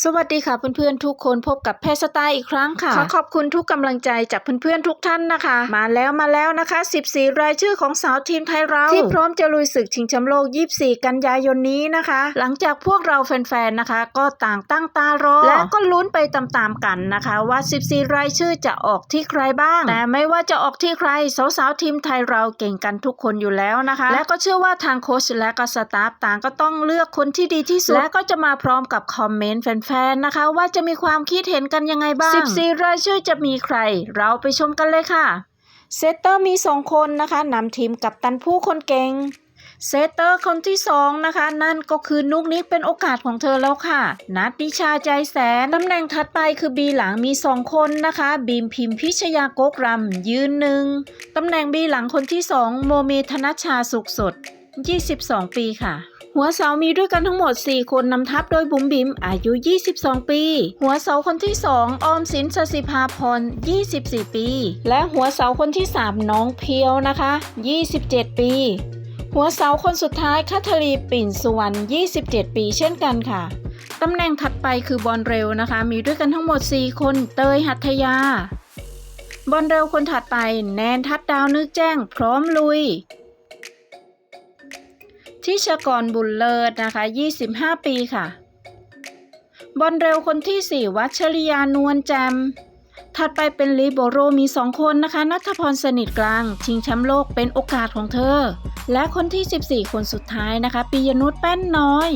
สวัสดีค่ะเพื่อนๆทุกคนพบกับแพทย์สไตล์อีกครั้งค่ะขอขอบคุณทุกกำลังใจจากเพื่อนๆทุกท่านนะคะ มาแล้วมาแล้วนะคะ 14 รายชื่อของสาวทีมไทยเราที่พร้อมจะลุยศึกชิงแชมป์โลก 24 กันยายนนี้นะคะ หลังจากพวกเราแฟนๆนะคะ ก็ต่างตั้งตารอและก็ลุ้นไปตามๆกันนะคะว่า 14 รายชื่อจะออกที่ใครบ้าง แต่ไม่ว่าจะออกที่ใครสาวๆทีมไทยเราเก่งกันทุกคนอยู่แล้วนะคะ และก็เชื่อว่าทางโค้ชและก็สตาฟต่างก็ต้องเลือกคนที่ดีที่สุดและก็จะมาพร้อมกับคอมเมนต์แฟนๆนะคะว่าจะมีความคิดเห็นกันยังไงบ้าง 14 รายชื่อจะมีใคร เราไปชมกันเลยค่ะ เซตเตอร์มี 2 คนนะคะนำทีมกับตันผู้คนเก่งเซตเตอร์คนที่ 2 นะคะ นั่นก็คือนุกนิกเป็นโอกาสของเธอแล้วค่ะ นัดดิชาใจแสนตำแหน่งถัดไปคือบีหลังมี 2 คนนะคะ บีมพิมพิชยาโกกรำยืนหนึ่งตำแหน่งบีหลังคนที่ 2 โมเมธนชชาสุขสด 22 ปีค่ะ หัวเสามีด้วยกันทั้งหมด 4 คนนำทัพโดยบุ๋มบิ๋มอายุ 22 ปี หัวเสาคนที่ 2 ออมสินสสิภาพร 24 ปี และหัวเสาคนที่ 3 น้องเพียวนะคะ 27 ปี หัวเสาคนสุดท้ายคัทรีปิ่นสุวรรณ 27 ปีเช่นกันค่ะตำแหน่งถัดไปคือบอลเร็วนะคะ มีด้วยกันทั้งหมด 4 คน เตยหัทยา บอลเร็วคนถัดไป แนนทัดดาวนึกแจ้ง พร้อมลุย ทิชกรบุญเลิศนะคะ 25 ปีค่ะ บอลเร็วคนที่ 4 วัชริยานวลแจม ถัดไปเป็นลิโบโรมี 2 คนนะคะนัทพรสนิทกลาง ชิงแชมป์โลกเป็นโอกาสของเธอ และคนที่ 14 คนสุดท้ายนะคะปิยนุชแป้นน้อย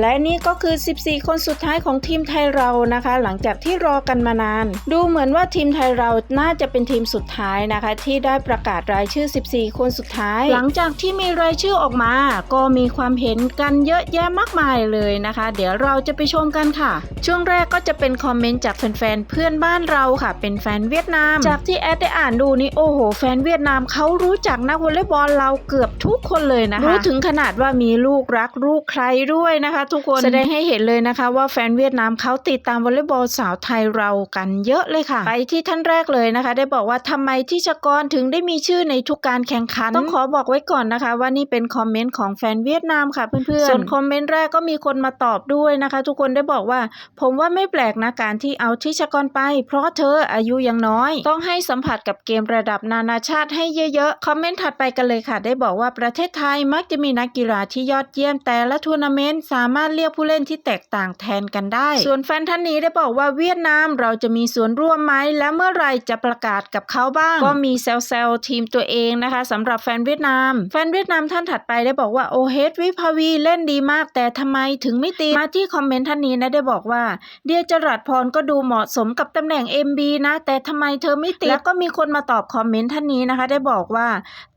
และนี่ก็คือ 14 คนสุดท้ายของทีมไทยเรานะคะ หลังจากที่รอกันมานาน ดูเหมือนว่าทีมไทยเราน่าจะเป็นทีมสุดท้ายนะคะ ที่ได้ประกาศรายชื่อ 14 คนสุดท้าย หลังจากที่มีรายชื่อออกมา ก็มีความเห็นกันเยอะแยะมากมายเลยนะคะ เดี๋ยวเราจะไปชมกันค่ะ ช่วงแรกก็จะเป็นคอมเมนต์จากแฟนๆเพื่อนบ้านเราค่ะเป็นแฟนเวียดนาม จากที่แอดได้อ่านดูนี่โอ้โห แฟนเวียดนามเขารู้จักนักวอลเลย์บอลเราเกือบทุกคนเลยนะคะรู้ถึงขนาดว่ามีลูกรักลูกใครด้วยนะคะ ทุกคนแสดงให้เห็นเลยนะคะว่าแฟนเวียดนามเขาติดตามวอลเลย์บอลสาวไทยเรากันเยอะเลยค่ะ ไปที่ท่านแรกเลยนะคะ ได้บอกว่าทำไมที่ชกรถึงได้มีชื่อในทุกการแข่งขัน ต้องขอบอกไว้ก่อนนะคะ ว่านี่เป็นคอมเมนต์ของแฟนเวียดนามค่ะเพื่อนๆส่วนคอมเมนต์แรกก็มีคนมาตอบด้วยนะคะ ทุกคนได้บอกว่า ผมว่าไม่แปลกนะการที่เอาทิชกรไป เพราะเธออายุยังน้อย ต้องให้สัมผัสกับเกมระดับนานาชาติให้เยอะๆ คอมเมนต์ถัดไปกันเลยค่ะ ได้บอกว่าประเทศไทยมักจะมีนักกีฬาที่ยอดเยี่ยมแต่ละทัวร์นาเมนต์สามารถเรียกผู้เล่นที่แตกต่างแทนกันได้ ส่วนแฟนท่านนี้ได้บอกว่าเวียดนามเราจะมีส่วนร่วมไหมและเมื่อไรจะประกาศกับเขาบ้าง ก็มีเซลเซลทีมตัวเองนะคะสำหรับแฟนเวียดนาม แฟนเวียดนามท่านถัดไปได้บอกว่าโอเฮดวิภาวีเล่นดีมาก แต่ทำไมถึงไม่ตีมาที่คอมเมนต์ท่านนี้นะได้บอกว่า เดียจรัสพรก็ดูเหมาะสมกับตำแหน่ง MB นะ แต่ทำไมเธอไม่ติดแล้วก็มีคนมาตอบคอมเมนต์ท่านนี้นะคะ ได้บอกว่า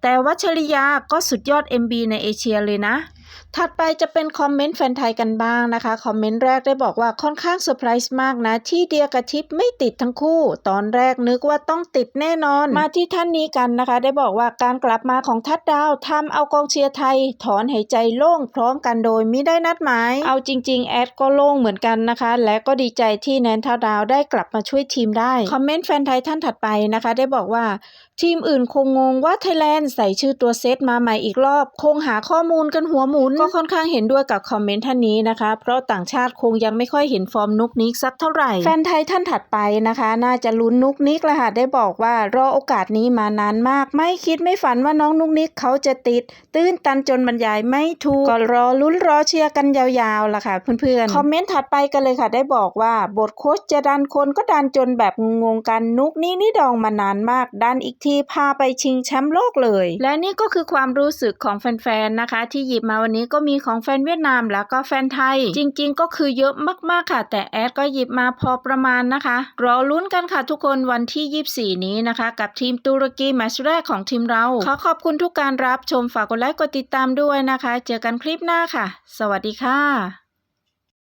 แต่วัชริยาก็สุดยอด MB ในเอเชียเลยนะ ถัดไปจะเป็นคอมเมนต์แฟนไทยกันบ้างนะคะ คอมเมนต์แรกได้บอกว่าค่อนข้างเซอร์ไพรส์มากนะ ที่เดียกับทิปไม่ติดทั้งคู่ ตอนแรกนึกว่าต้องติดแน่นอน มาที่ท่านนี้กันนะคะ ได้บอกว่าการกลับมาของทัดดาวทำเอากองเชียร์ไทย ถอนหายใจโล่งพร้อมกันโดยไม่ได้นัดหมาย เอาจริง ๆ แอดก็โล่งเหมือนกันนะคะ และก็ดีใจที่แนนทัดดาวได้กลับมาช่วยทีมได้ คอมเมนต์แฟนไทยท่านถัดไปนะคะ ได้บอกว่า ทีมอื่นคงงงว่าไทยแลนด์ใส่ชื่อตัวเซตมาใหม่อีกรอบ คงหาข้อมูลกันหัวหมุน ก็ค่อนข้างเห็นด้วยกับคอมเมนต์ท่านนี้นะคะ เพราะต่างชาติคงยังไม่ค่อยเห็นฟอร์มนุกนิกสักเท่าไหร่ แฟนไทยท่านถัดไปนะคะ น่าจะลุ้นนุกนิกละค่ะได้บอกว่ารอโอกาสนี้มานานมาก ไม่คิดไม่ฝันว่าน้องนุกนิกเขาจะติด ตื้นตันจนบรรยายไม่ถูกก็รอลุ้นรอเชียร์กันยาวๆล่ะค่ะเพื่อนๆคอมเมนต์ถัดไปกันเลยค่ะได้บอกว่าบทโค้ชจะดันคนก็ดันจนแบบงงๆกันนุกนี่นี่ดองมานานมากดันอีกทีพาไปชิงแชมป์โลกเลย และนี่ก็คือความรู้สึกของแฟนๆนะคะ ที่หยิบมาวันนี้ก็มีของแฟนเวียดนามแล้วก็แฟนไทย จริงๆ ก็คือเยอะมากๆค่ะ แต่แอดก็หยิบมาพอประมาณนะคะรอลุ้นกันค่ะทุกคนวันที่ 24 นี้นะคะ กับทีมตุรกีแมตช์แรกของทีมเรา ขอขอบคุณทุกการรับชมฝากกดไลค์กดติดตามด้วยนะคะ เจอกันคลิปหน้าค่ะ สวัสดีค่ะ